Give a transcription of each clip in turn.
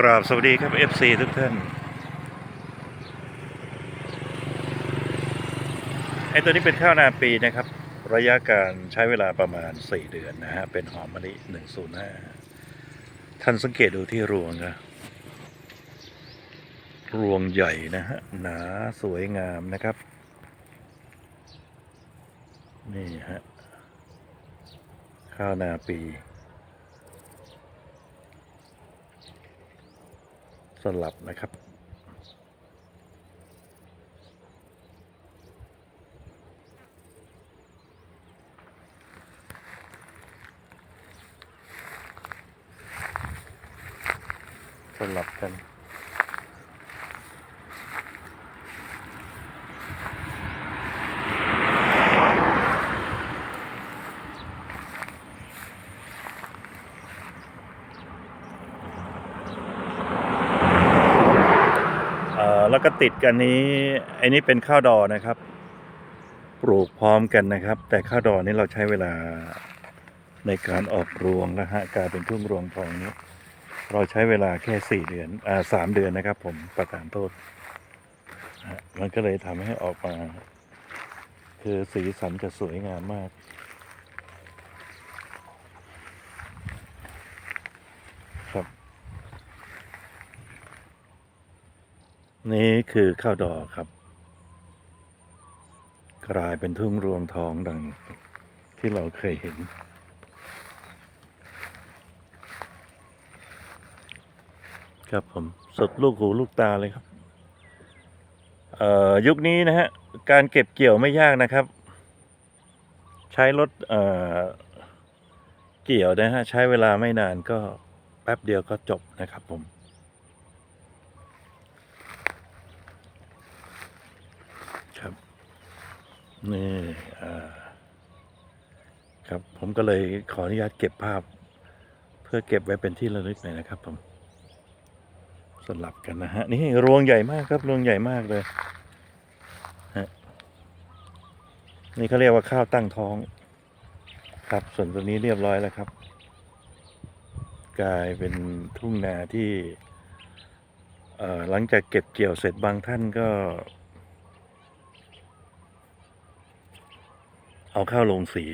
กราบสวัสดีครับ FC ทุกท่านไอตัวนี้เป็นข้าวนาปีนะครับ ระยะการใช้เวลาประมาณ 4 เดือนนะฮะ เป็นหอมมะลิ 105 ท่านสังเกตดูที่รวงนะ รวงใหญ่นะฮะ หนาสวยงามนะครับ นี่ฮะ ข้าวนาปี ส ลับนะครับ สลับกัน เอ่อ แล้วก็ติดกันนี้ไอ้นี้เป็นข้าวดอนะครับ ปลูกพร้อมกันนะครับ แต่ข้าวดอนี้เราใช้เวลาในการออกรวงนะฮะกายเป็นทุ่งรวงทองนี้ เราใช้เวลาแค่สี่เดือนอ่าสามเดือนนะครับ ผมประทานโทษมันก็เลยทำให้ออกมา คือสีสันจะสวยงามมาก ครับ นี่คือข้าวดอกครับ กลายเป็นทุ่งรวงทองดังที่เราเคยเห็น ครับผมสดลูกหูลูกตาเลยครับ เอ่อยุคนี้นะฮะ การเก็บเกี่ยวไม่ยากนะครับ ใช้รถเอ่อเกี่ยวนะฮะ ใช้เวลาไม่นานก็แป๊บเดียวก็จบนะครับผม ครับ นี่ครับผมก็เลยขออนุญาตเก็บภาพ เพื่อเก็บไว้เป็นที่ระลึกหน่อยนะครับ ผมสลับกันนะฮะนี่รวงใหญ่มากครับรวงใหญ่มากเลยฮะนี่เขาเรียกว่าข้าวตั้งท้อง ครับส่วนตัวนี้เรียบร้อยแล้วครับ กลายเป็นทุ่งนาที่หลังจากเก็บเกี่ยวเสร็จบางท่านก็ เอาเข้าโรงสี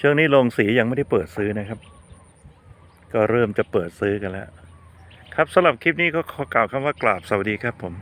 ช่วงนี้โรงสียังไม่ได้เปิดซื้อนะครับ ก็เริ่มจะเปิดซื้อกันแล้ว ครับสำหรับคลิปนี้ก็ขอกล่าวคำว่ากราบสวัสดีครับผม